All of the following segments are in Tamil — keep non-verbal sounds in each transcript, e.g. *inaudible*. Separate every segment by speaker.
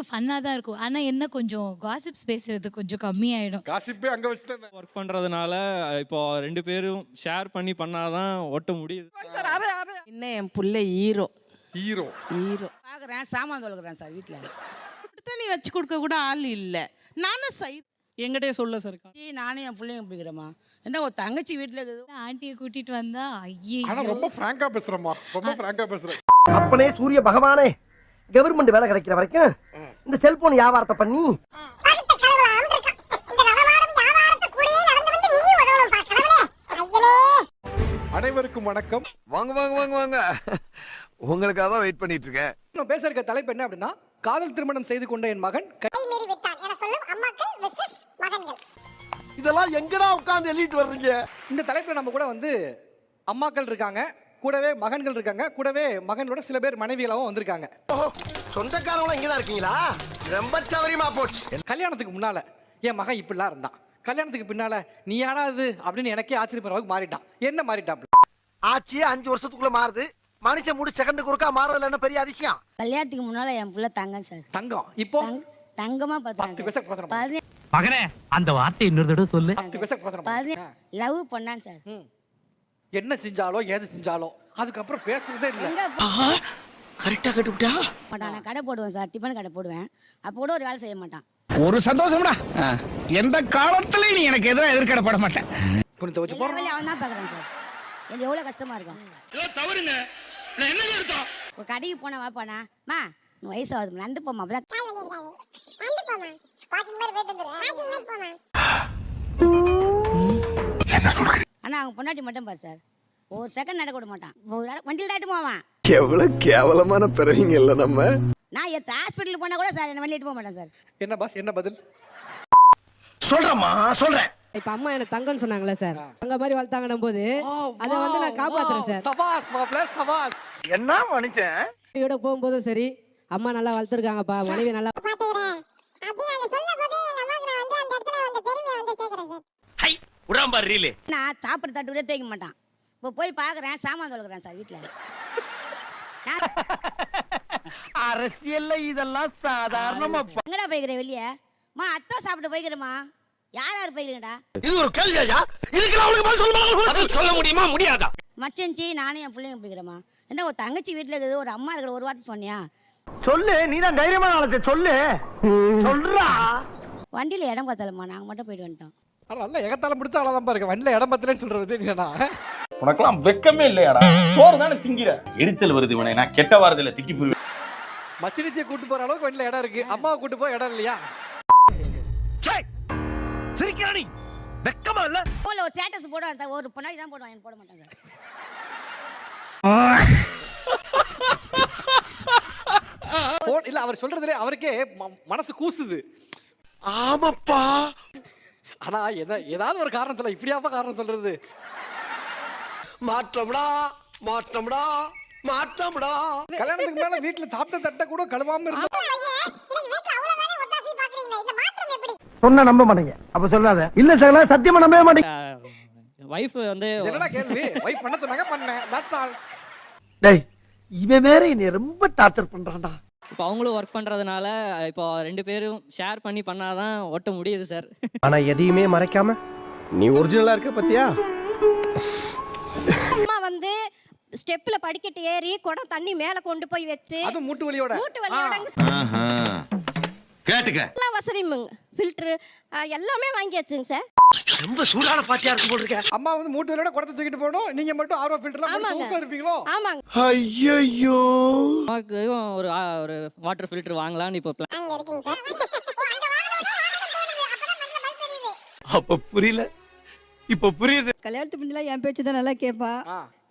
Speaker 1: பார்க்க ஃபன்னா தான் இருக்கும். ஆனா என்ன கொஞ்சம் காசிப்ஸ் பேசுறது கொஞ்சம் கம்மியாயிடும்.
Speaker 2: காசிப்பே அங்க வச்சுட்டேன்
Speaker 3: ஒர்க் பண்றதுனால இப்போ ரெண்டு பேரும் ஷேர் பண்ணி பண்ணாதான் ஓட்ட முடியுது.
Speaker 4: என்ன என் புள்ள ஹீரோ
Speaker 2: ஹீரோ
Speaker 4: ஹீரோ
Speaker 5: பார்க்குறேன் சாமான் தொலைக்கிறேன் சார் வீட்டில்
Speaker 4: தண்ணி வச்சு கொடுக்க கூட ஆள் இல்ல. நானும் சை
Speaker 6: எங்கிட்டே சொல்ல சார்
Speaker 5: நானும் என் பிள்ளைங்க பிடிக்கிறேம்மா. என்ன ஒரு தங்கச்சி வீட்டில் இருக்குது?
Speaker 1: ஆண்டியை கூட்டிட்டு வந்தா ஐயே
Speaker 2: ஆனா ரொம்ப பிராங்கா பேசுறேம்மா. ரொம்ப பிராங்கா பேசுறேன்.
Speaker 7: அப்பனே சூரிய பகவானே. கவர்மெண்ட் வேலை கிடைக்கிற வரைக்கும் இந்த செல்போன் வியாபாரத்தை பண்ணி.
Speaker 2: அனைவருக்கும் வணக்கம்.
Speaker 8: வாங்க வாங்க வாங்க வாங்க. உங்களுக்காக தான் வெயிட் பண்ணிட்டு இருக்கேன்.
Speaker 9: நான் பேச இருக்க தலைப்பு என்ன அப்படின்னா காதல் திருமணம் செய்து கொண்ட என் மகன் கை-
Speaker 7: இதெல்லாம் எங்கடா உட்கார்ந்து எழுதிட்டு வர்றீங்க?
Speaker 9: இந்த தலைப்புல நம்ம கூட வந்து அம்மாக்கள் இருக்காங்க. கூடவே மகன்கள் இருக்காங்க. கூடவே மகன்களோட சில பேர் மனைவிகளாவும் வந்திருக்காங்க.
Speaker 7: சொந்தக்காரவங்க இங்கதான் இருக்கீங்களா? ரொம்ப சவரியமா போச்சு.
Speaker 9: கல்யாணத்துக்கு முன்னால என் மகன் இப்படிலாம் இருந்தான். கல்யாணத்துக்கு பின்னால நீ யாரா இது? அப்படின்னு எனக்கே ஆச்சரியப்படுற அளவுக்கு மாறிட்டான். என்ன மாறிட்டான்
Speaker 7: ஆச்சியே அஞ்சு வருஷத்துக்குள்ள மாறுது. மனுஷன் முடி செகண்ட் குறுக்கா மாறுறதுல என்ன பெரிய அதிசயம்?
Speaker 5: கல்யாணத்துக்கு முன்னால் என் பிள்ளை தங்கம் சார்.
Speaker 9: தங்கம். இப்போ?
Speaker 5: தங் தங்கமா
Speaker 9: பத்து
Speaker 7: மகனே அந்த வார்த்தை இன்னொரு தடவை சொல்லு.
Speaker 5: லவ் பண்ணான் சார்.
Speaker 9: என்ன செஞ்சாலோ ஏது செஞ்சாலோ அதுக்கப்புறம் பேசுறதே இல்லை.
Speaker 7: கரெக்டா கட்டுவிட்டா?
Speaker 5: மாட்டான் நான் கடை போடுவேன் சார் டிஃபன் கடை போடுவேன். அப்போ கூட ஒரு வேலை செய்ய மாட்டான்.
Speaker 6: ஒரு சந்தோஷம்டா. எந்த காலத்துலயும் நீ எனக்கு எதிராக எதிர்கடப்பட மாட்டேன்.
Speaker 9: புரிஞ்ச வச்சு
Speaker 5: வேலையும் அவன் தான் பார்க்குறான் சார். எனக்கு எவ்வளோ கஷ்டமா இருக்கும்.
Speaker 6: தவறுங்க. என்ன அர்த்தம்
Speaker 5: ஒரு கடைக்கு போனா வாப்பானா மா உன் வயசு ஆகுது நடந்து போமா அப்பதான் ஆனா அவங்க பொண்டாட்டி மட்டும் பாரு சார். ஒரு செகண்ட் நடக்க விட மாட்டான். ஒரு வண்டியில் தாட்டு போவான்.
Speaker 8: எவ்வளவு கேவலமான பிறவிங்க இல்ல நம்ம?
Speaker 5: நான் எத்த ஹாஸ்பிட்டல் போனா கூட சார் என்ன வண்டிட்டு போக மாட்டேன் சார்.
Speaker 9: என்ன பாஸ் என்ன பதில்?
Speaker 7: சொல்றேம்மா சொல்றேன்.
Speaker 4: இப்ப அம்மா என்ன தங்கம்னு சொன்னாங்களே சார். தங்க மாதிரி வளர்த்தாங்கன்னும் போது அதை வந்து நான் காப்பாத்துறேன் சார்.
Speaker 9: சபாஸ் மாப்ள சபாஸ்
Speaker 7: என்ன மனுஷன்?
Speaker 4: இதோட போகும்போதும் சரி அம்மா நல்லா வளர்த்துருக்காங்கப்பா மனைவி நல்லா
Speaker 7: ஹை உடாம்பா ரீலு.
Speaker 5: நான் சாப்பிட தட்டு கூட தேய்க்க மாட்டான். இப்போ போய் பார்க்குறேன் சாமான் தொலைக்கிறேன் சார் வீட்டில்.
Speaker 7: அரசியல்ல இதெல்லாம் சாதாரணமா
Speaker 5: எங்கடா போய்க்கிறேன் வெளியே? மா அத்தா சாப்பிட்டு போய்க்கிறேம்மா. யார் யார் போய்க்கிறீங்கடா?
Speaker 7: இது ஒரு கேள்வியா இதுக்கெல்லாம் அவனுக்கு பதில் சொல்ல சொல்ல முடியுமா? முடியாதா?
Speaker 5: மச்சன்ச்சி நானும் என் பிள்ளைங்க போய்க்கிறேம்மா. என்ன ஒரு தங்கச்சி வீட்டில் இருக்குது ஒரு அம்மா இருக்கிற ஒரு வார்த்தை சொன்னியா?
Speaker 7: சொல்லு நீதான் தைரியமான ஆளத்தை சொல்லு. சொல்றா.
Speaker 5: வண்டியில் இடம் பார்த்தலம்மா நாங்கள் மட்டும் போயிட்டு வந்துட்டோம்.
Speaker 9: ஆனா நல்லா எகத்தால முடிச்ச ஆளா தான் இருக்கு வண்டியில இடம் பத்தலன்னு சொல்றது நீனா
Speaker 10: உனக்கெல்லாம் வெக்கமே இல்லையாடா? சோறு தானே திங்கிற. எரிச்சல் வருது இவனை. நான் கெட்ட வாரத்துல திட்டி போயிருவேன்
Speaker 9: மச்சினிச்சியை கூட்டு போற அளவுக்கு வண்டியில இடம் இருக்கு. அம்மாவை கூட்டு போய் இடம் இல்லையா?
Speaker 7: சிரிக்கிறானி வெக்கமா இல்ல?
Speaker 5: ஃபோனில் ஒரு ஸ்டேட்டஸ் போடுவான் சார். ஒரு பொண்ணாடி தான் போடுவான். எனக்கு போட மாட்டாங்க
Speaker 9: போன் இல்ல அவர் சொல்றதுல அவருக்கே மனசு கூசுது.
Speaker 7: ஆமாப்பா.
Speaker 9: ஆனா எத ஏதாவது ஒரு காரணம் சொல்ல இப்படியாப்பா காரணம் சொல்றது?
Speaker 7: மாற்றம்டா மாற்றம்டா மாற்றம்டா.
Speaker 9: கல்யாணத்துக்கு முன்னால வீட்டுல சாப்பிட்ட தட்டை கூட கழுவாம இருந்தா
Speaker 7: சொன்னா நம்ப மாட்டீங்க. அப்ப சொல்லாத. இல்ல சகல சத்தியமா நம்பவே மாட்டீங்க.
Speaker 6: ஒய்ஃப் வந்து
Speaker 9: என்னடா கேள்வி? வைப் பண்ண சொன்னாங்க பண்ணேன். தட்ஸ் ஆல்
Speaker 7: டேய் இவன் வேற என்னை ரொம்ப டார்ச்சர் பண்றான்டா.
Speaker 6: இப்போ அவங்களும் ஒர்க் பண்றதுனால இப்போ ரெண்டு பேரும் ஷேர் பண்ணி பண்ணாதான் ஓட்ட முடியுது சார்
Speaker 8: ஆனா எதையுமே மறைக்காம? நீ ஒரிஜினலா இருக்க பத்தியா?
Speaker 11: அம்மா வந்து ஸ்டெப்ல படிக்கட்டு ஏறி குடம் தண்ணி மேல கொண்டு போய் வச்சு
Speaker 9: அது மூட்டு வலியோட.
Speaker 11: மூட்டு வலியோட
Speaker 8: கேட்டுக்க.
Speaker 11: எல்லா வசதியும் ஃபில்டர் எல்லாமே வாங்கியாச்சுங்க சார்.
Speaker 7: ரொம்ப சூடான பாட்டியா இருக்கும் போல இருக்க.
Speaker 9: அம்மா வந்து மூட்டு வலியோட குடத்தை தூக்கிட்டு போகணும். நீங்க மட்டும் ஆர்வ ஃபில்டர்லாம். சொகுசா இருப்பீங்களோ?
Speaker 11: ஆமாங்க.
Speaker 8: ஐயோ
Speaker 6: அம்மாவுக்கும் ஒரு ஒரு வாட்டர் ஃபில்டர் வாங்கலாம்னு இப்போ பிளான்
Speaker 11: அங்க இருக்கீங்க சார்.
Speaker 8: அப்ப புரியல. இப்ப புரியுது.
Speaker 4: கல்யாணத்துக்கு முன்னாடி என் பேச்சு தான் நல்லா கேட்பா.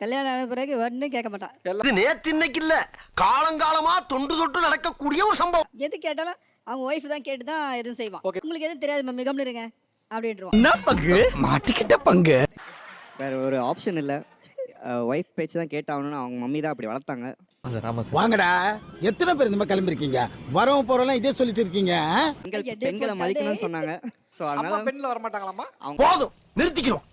Speaker 4: கல்யாணம் ஆன பிறகு ஒன்றும் கேட்க மாட்டான்
Speaker 7: இது நேத்து இன்னைக்கு இல்ல. காலங்காலமா தொண்டு தொட்டு நடக்கக்கூடிய ஒரு சம்பவம்.
Speaker 4: எது கேட்டாலும் அவங்க ஒய்ஃப் தான் கேட்டு தான் எதுவும் செய்வான். உங்களுக்கு எதுவும் தெரியாது மம்மி கம்னு இருங்க
Speaker 7: என்ன பங்கு?
Speaker 6: மாட்டிக்கிட்ட பங்கு.
Speaker 12: வேற ஒரு ஆப்ஷன் இல்லை. ஒய்ஃப் பேச்சு தான் கேட்டாகணும்னு அவங்க மம்மி தான் அப்படி வளர்த்தாங்க.
Speaker 7: வாங்கடா. எத்தனை பேர் இந்த மாதிரி கிளம்பிருக்கீங்க? வரவங்க போறவங்க இதே சொல்லிட்டு இருக்கீங்க.
Speaker 12: பெண்கள். மதிக்கணும்னு சொன்னாங்க. ஸோ அதனால
Speaker 9: பெண்ணில் வர மாட்டாங்களாம்மா?
Speaker 12: அவங்க
Speaker 7: போதும் நிறுத்திக்கிறோம்.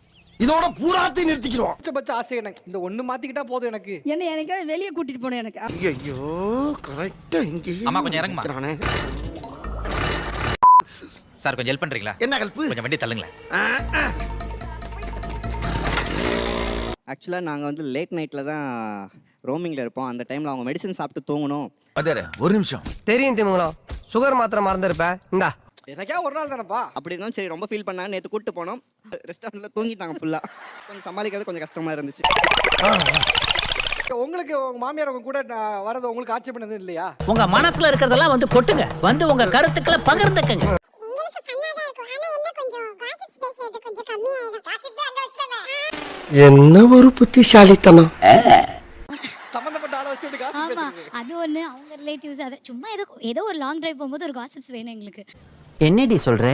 Speaker 7: இதோட பூராத்தையும் நிறுத்திக்கிறோம்.
Speaker 9: உச்சபட்ச ஆசை எனக்கு. இந்த ஒண்ணு மாத்திக்கிட்டா போதும் எனக்கு.
Speaker 13: என்ன எனக்கு வெளியே கூட்டிட்டு போனேன் எனக்கு.
Speaker 7: ஐயோ கரெக்டா இங்கே
Speaker 8: அம்மா, கொஞ்சம் இறங்குமா. சார் கொஞ்சம் ஹெல்ப் பண்றீங்களா?
Speaker 7: என்ன கல்ப்பு
Speaker 8: கொஞ்சம் வண்டி தள்ளுங்களேன்.
Speaker 12: ஆக்சுவலாக நாங்கள் வந்து லேட் நைட்டில் தான் ரோமிங்கில் இருப்போம். அந்த டைமில் அவங்க மெடிசன் சாப்பிட்டு தூங்கணும்.
Speaker 8: அதே ஒரு நிமிஷம்.
Speaker 7: தெரியும் திமுங்களம் சுகர் மாத்திரை மறந்துருப்ப. இந்தா.
Speaker 9: எனக்கே ஒரு நாள் தானப்பா?
Speaker 12: அப்படி இருந்தும் சரி ரொம்ப ஃபீல் பண்ணாங்க நேற்று கூப்பிட்டு போனோம். ரெஸ்டாரண்ட்டில் தூங்கிட்டாங்க ஃபுல்லாக கொஞ்சம் சமாளிக்கிறது கொஞ்சம் கஷ்டமாக இருந்துச்சு.
Speaker 9: உங்களுக்கு உங்க மாமியார் உங்க கூட வரது உங்களுக்கு ஆட்சேபம் எதுவும் இல்லையா?
Speaker 14: உங்க மனசுல இருக்கிறதெல்லாம் வந்து கொட்டுங்க. வந்து உங்க கருத்துக்களை பகிர்ந்துக்கங்க.
Speaker 7: என்ன ஒரு புத்திசாலித்தனம்?
Speaker 1: ஆமா. அது ஒண்ணு அவங்க ரிலேட்டிவ்ஸ் அது. சும்மா ஏதோ ஏதோ ஒரு லாங் டிரைவ் போகும்போது ஒரு காசிப்ஸ் வேணும் எங்களுக்கு.
Speaker 14: என்னடி சொல்ற?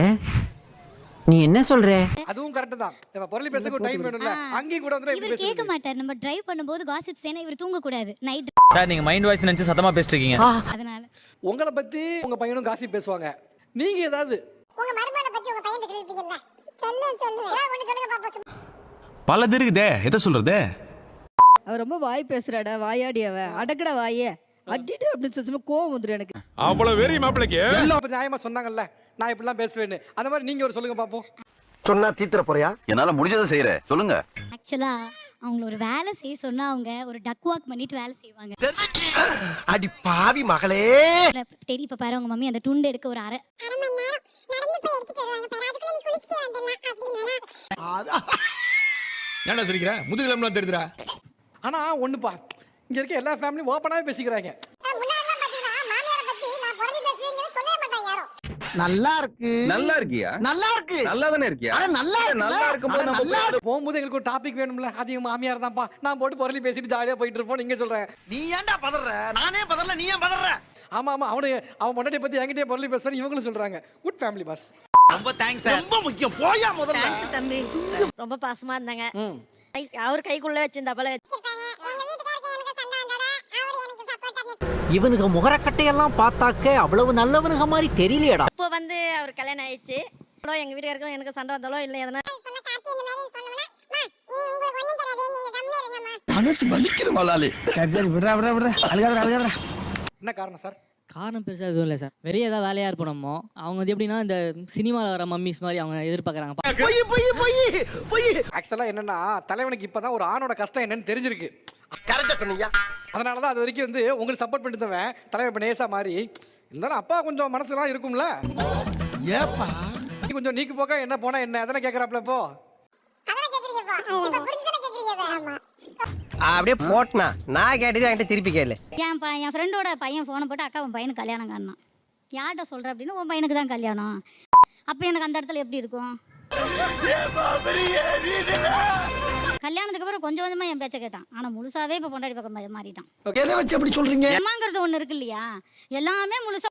Speaker 14: நீ என்ன சொல்ற?
Speaker 9: அதுவும் கரெக்ட் தான். இப்ப பொருளி பேசுறதுக்கு ஒரு டைம் வேணும்ல. அங்கேயும் கூட வந்து
Speaker 1: இவர் கேட்க மாட்டார். நம்ம டிரைவ் பண்ணும்போது காசிப்ஸ் ஏன்னா இவர் தூங்க கூடாது நைட்
Speaker 15: சார் நீங்க மைண்ட் வாய்ஸ் நினைச்சு சத்தமா பேசிட்டு இருக்கீங்க
Speaker 1: அதனால.
Speaker 9: உங்களை பத்தி உங்க பையனும் காசி பேசுவாங்க. நீங்க ஏதாவது
Speaker 15: பல இருக்குதே எதை சொல்றது?
Speaker 13: அவ ரொம்ப வாய் பேசுறாடா வாயாடி அவ. அடக்கடா வாயே. அடிட்டு அப்படின்னு சொல்லி சும்மா கோவம் வந்துடும் எனக்கு.
Speaker 16: அவ்வளவு வெறி மாப்பிளைக்கு.
Speaker 9: எல்லாம் அப்ப நியாயமா சொன்னாங்கல்ல. நான் இப்படிலாம் பேசுவேன்னு. அந்த மாதிரி நீங்க ஒரு சொல்லுங்க பாப்போம்.
Speaker 7: சொன்னா தீத்துற போறியா?
Speaker 8: என்னால முடிஞ்சதை செய்யறேன் சொல்லுங்க.
Speaker 1: ஆக்சுவலா அவங்கள ஒரு வேலை செய்ய சொன்னா அவங்க ஒரு டக் வாக் பண்ணிட்டு வேலை செய்வாங்க.
Speaker 7: அடி பாவி மகளே.
Speaker 1: டெடி இப்ப பாரு உங்க மம்மி அந்த துண்டு எடுக்க ஒரு அரை
Speaker 15: ஏன்டா சிரிக்கிற? முதுகிலம்லாம் தெரியுதுடா.
Speaker 9: ஆனா ஒண்ணுப்பா. இங்க இருக்க எல்லா ஃபேமிலியும் ஓப்பனாவே பேசிக்கிறாங்க.
Speaker 7: நல்லா இருக்கு
Speaker 8: நல்லா இருக்கியா?
Speaker 7: நல்லா இருக்கு
Speaker 8: நல்லா தானே இருக்கியா
Speaker 7: நல்லா
Speaker 8: நல்லா இருக்கும்போது நம்ம.
Speaker 9: போகும்போது எங்களுக்கு ஒரு டாபிக் வேணும்ல. அது எங்க மாமியார் தான்ப்பா. நான் போட்டு பொருளி பேசிட்டு ஜாலியா போயிட்டு இருப்போம் நீங்க சொல்றேன்.
Speaker 7: நீ ஏன்டா பதற? நானே பதறல நீ ஏன் பதற?
Speaker 9: ஆமா ஆமா. அவனுடைய அவன் பொண்டாட்டி பத்தி என்கிட்டயே பொருளி பேசுறாரு இவங்களும் சொல்றாங்க. குட் ஃபேமிலி பாஸ்
Speaker 8: ரொம்ப தேங்க்ஸ்
Speaker 7: ரொம்ப முக்கியம். போயா முதல்ல.
Speaker 13: தம்பி. ரொம்ப பாசமா இருந்தாங்க.
Speaker 9: ம்.
Speaker 13: அவர் கைக்குள்ள வச்சிருந்தாப்பல
Speaker 14: இவனுக்கு முகரக்கட்டையெல்லாம் பார்த்தாக்க அவ்வளவு நல்லவனுங்க மாதிரி தெரியலையடா.
Speaker 13: இப்போ வந்து அவர் கல்யாணம் ஆயிடுச்சு. எங்க வீட்டுக்காருக்கும் எனக்கு சண்டை வந்தாலோ இல்லை எதனா
Speaker 8: மனசு வலிக்குது மலாலி சரி விடுறா விடுறா விடுறா. அழுகாத அழுகாத
Speaker 9: என்ன காரணம் சார்?
Speaker 14: காரணம் பெருசா எதுவும் இல்லை சார். வெளியே ஏதாவது வேலையா இருப்போம் நம்ம. அவங்க வந்து எப்படின்னா இந்த சினிமாவில் வர மம்மிஸ் மாதிரி அவங்க எதிர்பார்க்குறாங்க.
Speaker 7: பொய் பொய் பொய் பொய்.
Speaker 9: ஆக்சுவலா என்னன்னா தலைவனுக்கு இப்பதான் ஒரு ஆணோட கஷ்டம் என்னன்னு தெரிஞ்சிருக்கு.
Speaker 7: சொன்னீங்க.
Speaker 9: அதனால தான் அது வரைக்கும் வந்து உங்களுக்கு சப்போர்ட் பண்ணிட்டு இருந்தவன் தலைவர் இப்போ நேசா மாதிரி இருந்தாலும் அப்பா கொஞ்சம் மனசுலாம் இருக்கும்ல?
Speaker 7: ஏப்பா?
Speaker 9: நீ கொஞ்சம் நீக்கு போக்கா என்ன போனா என்ன? எதனை கேட்குறாப்ல இப்போ?
Speaker 7: அப்படியே போட்டனா. நான் கேட்டது என்கிட்ட திருப்பி கேளு.
Speaker 1: என் ப என் ஃப்ரெண்டோட பையன் ஃபோனை போட்டு அக்கா உன் பையனுக்கு கல்யாணம் காணான் யார்கிட்ட சொல்ற அப்படின்னு உன் பையனுக்கு தான் கல்யாணம். அப்போ எனக்கு அந்த இடத்துல எப்படி இருக்கும்? கல்யாணத்துக்கு அப்புறம் கொஞ்சம் கொஞ்சமா என் பேச்ச கேட்டான். ஆனா முழுசாவே இப்ப பொண்டாடி பக்கம் மாறிட்டான்.
Speaker 7: எதை வச்சு அப்படி சொல்றீங்க?
Speaker 1: அம்மாங்கிறது ஒண்ணு இருக்கு இல்லையா? எல்லாமே முழுசா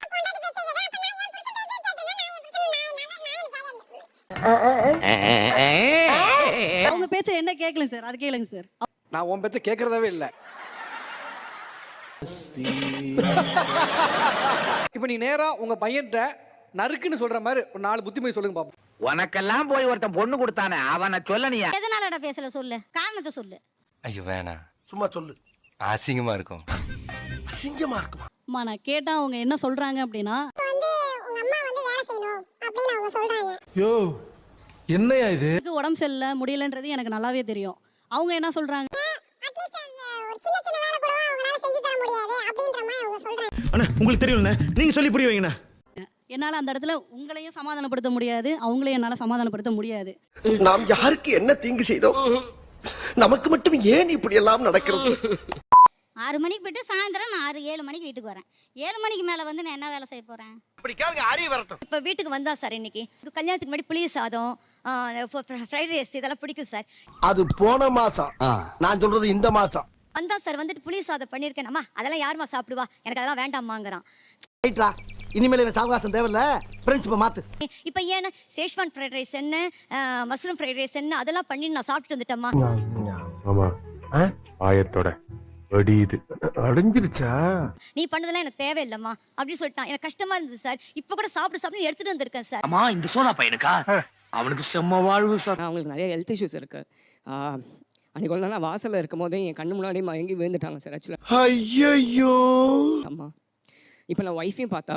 Speaker 13: அவங்க பேச்ச என்ன கேட்கல சார்? அது கேளுங்க சார்.
Speaker 9: நான் உன் பேச்ச கேட்கறதாவே இல்லை. *laughs* இப்போ நீ நேரா உங்க பையன்கிட்ட நறுக்குன்னு சொல்ற மாதிரி ஒரு நாலு புத்திமதி சொல்லுங்க பாப்போம்.
Speaker 8: உனக்கெல்லாம் போய் ஒருத்தன் பொண்ணு கொடுத்தானே அவனை சொல்லனியா
Speaker 1: எதனாலடா பேசல சொல்லு? காரணத்தை சொல்லு.
Speaker 15: ஐயோ வேணாம்.
Speaker 7: சும்மா சொல்லு.
Speaker 15: அசிங்கமா இருக்கும்.
Speaker 7: அசிங்கமா இருக்குமா?
Speaker 13: அம்மா நான் கேட்டா அவங்க என்ன சொல்றாங்க அப்படின்னா
Speaker 16: யோ என்னையா இது?
Speaker 13: எனக்கு உடம்பு சரியில்லை முடியலன்றது எனக்கு நல்லாவே தெரியும். அவங்க என்ன சொல்றாங்க?
Speaker 8: அண்ணா உங்களுக்கு தெரியும்ண்ணே நீங்க சொல்லி புரிய வைங்கண்ணா.
Speaker 13: என்னால அந்த இடத்துல உங்களையும் சமாதானப்படுத்த முடியாது அவங்களையும் என்னால சமாதானப்படுத்த முடியாது.
Speaker 7: நாம் யாருக்கு என்ன தீங்கு செய்தோம் நமக்கு மட்டும் ஏன் இப்படி எல்லாம் நடக்கிறது?
Speaker 1: ஆறு மணிக்கு போயிட்டு சாயந்தரம் நான் ஆறு ஏழு மணிக்கு வீட்டுக்கு வரேன். ஏழு மணிக்கு மேல வந்து நான் என்ன வேலை செய்ய போறேன்?
Speaker 7: அப்படி கேளுங்க அறிய வரட்டும்.
Speaker 13: இப்போ வீட்டுக்கு வந்தா சார் இன்னைக்கு. கல்யாணத்துக்கு முன்னாடி புளி சாதம் ஃப்ரைட் ரைஸ் இதெல்லாம் பிடிக்கும் சார்.
Speaker 7: அது போன மாசம். நான் சொல்றது இந்த மாசம்.
Speaker 13: வந்தா சார் வந்துட்டு புளி சாதம் பண்ணியிருக்கேன். அம்மா அதெல்லாம் யாரும்மா சாப்பிடுவா? எனக்கு அதெல்லாம் வேண்டாமாங்கிறான்
Speaker 7: ரைட்ரா இனிமேல் இவன் சாவகாசம் தேவையில்ல. பிரின்சிப மாத்து.
Speaker 13: இப்போ ஏன்னா சேஷ்வான் ஃப்ரைட் ரைஸ் என்ன? மஷ்ரூம் ஃப்ரைட் ரைஸ் என்ன? அதெல்லாம் பண்ணி நான் சாப்பிட்டு வந்துட்டேம்மா.
Speaker 16: ஆமா. ஆயத்தோட. வெடியுது அடைஞ்சிருச்சா?
Speaker 13: நீ பண்ணதெல்லாம் எனக்கு தேவையில்லைம்மா. அப்படின்னு சொல்லிட்டான். எனக்கு கஷ்டமா இருந்தது சார். இப்போ கூட சாப்பிட்டு சாப்பிட்டு எடுத்துட்டு வந்திருக்கேன் சார்.
Speaker 8: அம்மா இந்த சோனா பையனுக்கா? அவனுக்கு செம்ம வாழ்வு சார்.
Speaker 6: அவங்களுக்கு நிறைய ஹெல்த் இஷ்யூஸ் இருக்கு. நாள் நான் வாசலில் இருக்கும் போதே என் கண்ணு முன்னாடி மயங்கி விழுந்துட்டாங்க சார் ஆக்சுவலாக
Speaker 17: ஐயோ
Speaker 6: ஆமாம் இப்போ நான் ஒய்ஃபையும் பார்த்தா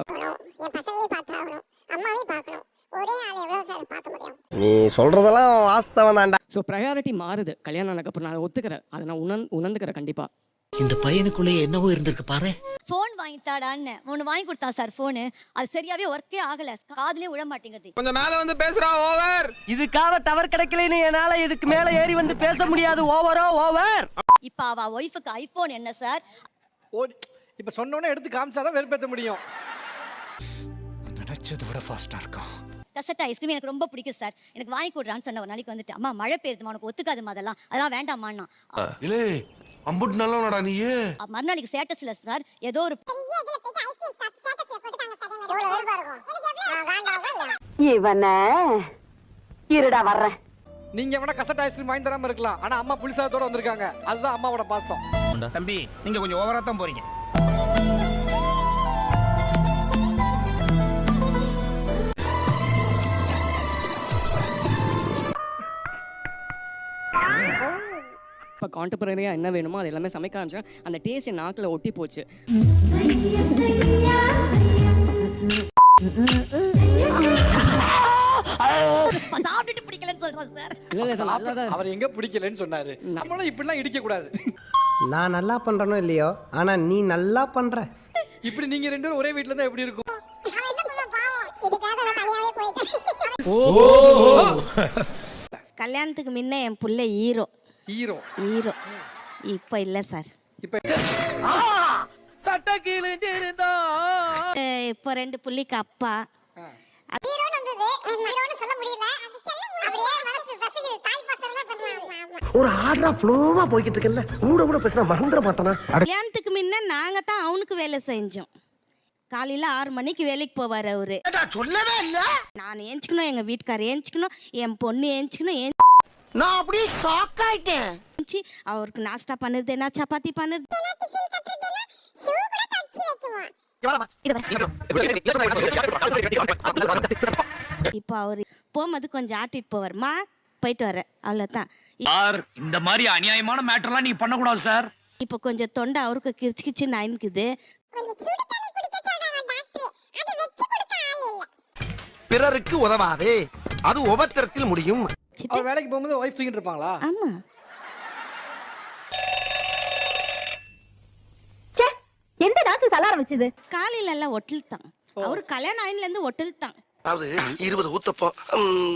Speaker 7: நீ சொல்றதெல்லாம் வாஸ்தவம் தான்டா.
Speaker 6: ஸோ ப்ரையாரிட்டி மாறுது. கல்யாணம் ஆனதுக்கப்புறம் நான் ஒத்துக்கிறேன். அதை நான் உணர் உணர்ந்துக்கிறேன் கண்டிப்பாக
Speaker 7: இந்த பையனுக்குள்ளே என்னவோ இருந்திருக்கு பாரு.
Speaker 13: ஃபோன் வாங்கி தாடான்னு ஒன்று வாங்கி கொடுத்தா சார் ஃபோனு அது சரியாவே ஒர்க்கே ஆகலை. காதுலயே விழ மாட்டேங்குது.
Speaker 17: கொஞ்சம் மேல வந்து பேசுறா ஓவர்
Speaker 7: இதுக்காக டவர் கிடைக்கலன்னு என்னால இதுக்கு மேல ஏறி வந்து பேச முடியாது. ஓவரோ ஓவர்
Speaker 13: இப்போ அவ ஒய்ஃபுக்கு ஐஃபோன் என்ன சார்?
Speaker 9: ஓடி இப்போ சொன்னோன்னே எடுத்து காமிச்சாதான் வெறுப்பேற்ற முடியும்.
Speaker 17: நினைச்சதை விட ஃபாஸ்டா இருக்கான்
Speaker 13: கசட்டா ஐஸ்கிரீம் எனக்கு ரொம்ப பிடிக்கும் சார் எனக்கு வாங்கி கொடுறான்னு சொன்ன ஒரு நாளைக்கு வந்துட்டு அம்மா மழை பெய்யுதுமா உனக்கு ஒத்துக்காதுமா அதெல்லாம். அதெல்லாம் வேண்டாமான்னா
Speaker 17: இல்லே அம்புட்டு நல்லவனடா நீயே.
Speaker 13: மறுநாளைக்கு ஸ்டேட்டஸ்ல சார் ஏதோ ஒரு
Speaker 11: இவன இருடா வர்றேன்.
Speaker 9: நீங்க வேணா கசட் ஐஸ்கிரீம் வாங்கி தராம இருக்கலாம். ஆனா அம்மா புளிசாதத்தோட வந்திருக்காங்க. அதுதான் அம்மாவோட பாசம்.
Speaker 8: தம்பி நீங்க கொஞ்சம் ஓவரா தான் போறீங்க.
Speaker 6: கான்டெம்பரரியாக என்ன வேணுமோ அது எல்லாமே சமைக்க ஆரம்பிச்சேன் அந்த டேஸ்ட் என் நாக்கில் ஒட்டி போச்சு.
Speaker 13: சாப்பிட்டுட்டு பிடிக்கலன்னு சொல்றோம் சார்.
Speaker 6: இல்லை இல்லை சார் நல்லா தான்
Speaker 9: அவர் எங்க பிடிக்கலன்னு சொன்னாரு. நம்மளும் இப்படிலாம் இடிக்க கூடாது
Speaker 7: நான் நல்லா பண்றனோ இல்லையோ? ஆனா நீ நல்லா பண்ற.
Speaker 9: இப்படி நீங்க ரெண்டு பேரும் ஒரே வீட்ல இருந்தா எப்படி இருக்கும்?
Speaker 11: கல்யாணத்துக்கு முன்ன என் புள்ள ஹீரோ.
Speaker 9: ஹீரோ.
Speaker 11: ஹீரோ. இப்போ இல்லை சார்.
Speaker 9: இப்ப
Speaker 7: சட்ட கிழிஞ்சிருந்தோ
Speaker 11: இப்போ ரெண்டு புள்ளிக்கு அப்பா.
Speaker 7: ஒரு ஆர்டரா ஃப்ளோவா போய்கிட்டு இருக்கல கூட கூட பேசினா மறந்துட மாட்டானா?
Speaker 11: கல்யாணத்துக்கு முன்ன நாங்க தான் அவனுக்கு வேலை செஞ்சோம். காலையில ஆறு மணிக்கு வேலைக்கு போவார் அவரு.
Speaker 7: சொல்லவே இல்ல?
Speaker 11: நான் ஏஞ்சிக்கணும் எங்க வீட்டுக்காரர் ஏஞ்சிக்கணும் என் பொண்ணு ஏஞ்சிக்கணும்
Speaker 7: நான் அப்படியே ஷாக் ஆயிட்டேன்.
Speaker 11: அவருக்கு நாஸ்டா பண்ணுறது என்ன? சப்பாத்தி பண்ணுறது? இப்போ அவர் போகும்போது கொஞ்சம் ஆட்டிட்டு போவார்மா? போயிட்டு வரேன் அவ்வளோதான்.
Speaker 8: சார் இந்த மாதிரி அநியாயமான மேட்டர்லாம் நீங்க பண்ணக்கூடாது சார்.
Speaker 11: இப்போ கொஞ்சம் தொண்டை அவருக்கு கிரிச்சு கிச்சு நாயினுக்குது
Speaker 7: பிறருக்கு உதவாதே. அது உபத்திரத்தில் முடியும்.
Speaker 9: அவர் வேலைக்கு போகும்போது ஒய்ஃப் தூங்கிட்டு இருப்பாங்களா?
Speaker 11: ஆமா.
Speaker 13: எந்த டான்ஸ் தல ஆரம்பிச்சது
Speaker 11: காலையில எல்லாம் ஒட்டில் தான் அவர் கல்யாணம் ஆயின்ல இருந்து ஒட்டில் தான்
Speaker 7: அதாவது இருபது ஊத்தப்பம்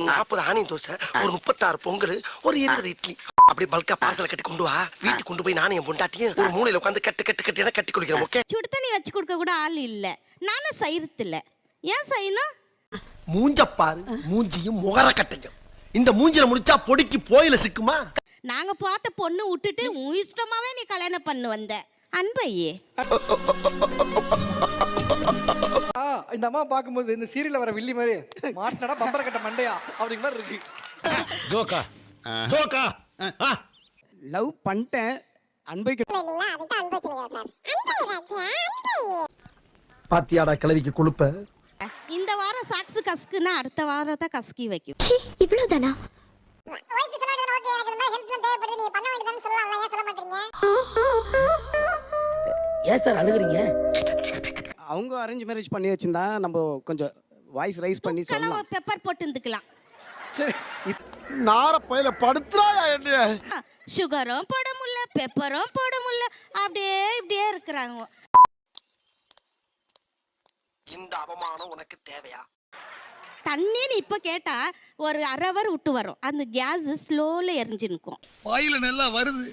Speaker 7: நாற்பது ஆனியன் தோசை ஒரு முப்பத்தாறு பொங்கல் ஒரு இருபது இட்லி. அப்படி பல்கா பார்சல கட்டி கொண்டு வா. வீட்டுக்கு கொண்டு போய் நானும் என் பொண்டாட்டியும் ஒரு மூலையில உட்காந்து கட்டு கட்டு கட்டி என கட்டி குளிக்கிறோம் ஓகே?
Speaker 11: சுடு தண்ணி வச்சு கொடுக்க கூட ஆள் இல்ல. நானும் செய்யறதில்ல ஏன் செய்யணும்
Speaker 7: மூஞ்சப்பாரு மூஞ்சியும் முகர கட்டையும் இந்த மூஞ்சில முடிச்சா பொடிக்கு போயில சிக்குமா?
Speaker 11: நாங்க பார்த்த பொண்ணு விட்டுட்டு உன் இஷ்டமாவே நீ கல்யாணம் பண்ணு வந்த. அன்பையே
Speaker 9: ஆ, இந்த அம்மா பார்க்கும்போது இந்த சீரியல்ல வர வில்லி மாதிரி மாட்டினடா பம்பர கட்ட மண்டையா அப்படிங்க மாதிரி இருக்கு.
Speaker 17: ஜோக்கா ஜோக்கா
Speaker 18: லவ் பண்ணிட்டேன் அன்பைக்கு
Speaker 7: பாத்தியாடா கிளவிக்கு கொழுப்ப?
Speaker 11: இந்த வாரம் சாக்ஸ் கசக்குன்னா அடுத்த வாரம் தான் கசக்கி வைக்கும்
Speaker 13: இவ்வளவுதானா?
Speaker 7: ஏன் சார் அழுகுறீங்க?
Speaker 18: அவங்க அரேஞ்ச் மேரேஜ் பண்ணி வச்சிருந்தா நம்ம கொஞ்சம் வாய்ஸ் ரைஸ் பண்ணி சொல்லலாம்.
Speaker 11: பெப்பர் போட்டு இருந்துக்கலாம்
Speaker 9: சரி.
Speaker 7: நார பயில படுத்துறாயா என்னைய?
Speaker 11: சுகரும் போட முடியல பெப்பரும் போட முடியல. அப்படியே இப்படியே இருக்கிறாங்க.
Speaker 7: இந்த அவமானம் உனக்கு தேவையா?
Speaker 11: தண்ணின்னு இப்போ கேட்டா ஒரு அரை ஹவர் விட்டு வரும். அந்த கேஸ் ஸ்லோல எரிஞ்சு நிற்கும்
Speaker 15: வாயில நல்லா வருது.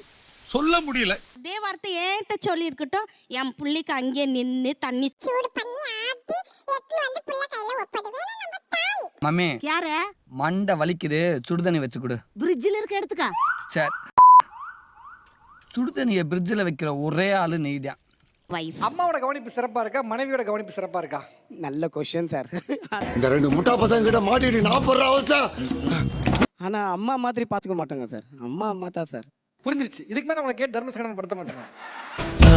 Speaker 15: சொல்ல முடியல.
Speaker 11: அதே வார்த்தை ஏன்ட்ட சொல்லி இருக்கட்டும் என் புள்ளிக்கு அங்கேயே நின்று தண்ணி சூடு பண்ணி ஆத்தி எட்டு வந்து புள்ள கையில ஒப்படுவேன்
Speaker 18: மம்மி
Speaker 11: யார?
Speaker 18: மண்டை வலிக்குது. சுடுதண்ணி வச்சு கொடு.
Speaker 11: பிரிட்ஜில் இருக்க எடுத்துக்கா.
Speaker 18: சரி சுடுதண்ணியை பிரிட்ஜில் வைக்கிற ஒரே ஆளு நீ தான்
Speaker 11: வைஃப்
Speaker 9: அம்மாவோட கவனிப்பு சிறப்பா இருக்கா? மனைவியோட கவனிப்பு சிறப்பா இருக்கா?
Speaker 18: நல்ல கொஸ்டின் சார்
Speaker 7: இந்த ரெண்டு முட்டா பசங்க கிட்ட மாட்டிட்டு நான் போடுற அவஸ்தா
Speaker 18: ஆனா அம்மா மாதிரி பாத்துக்க மாட்டாங்க சார் அம்மா அம்மா தான் சார்
Speaker 9: புரிஞ்சிருச்சு. இதுக்கு மேல உங்களை கேட்டு தர்மசங்கடம் படுத்த மாட்டாங்க.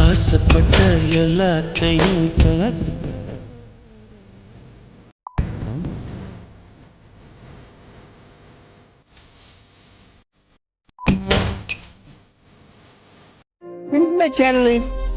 Speaker 7: ஆசைப்பட்ட எல்லாத்தையும்
Speaker 19: My channel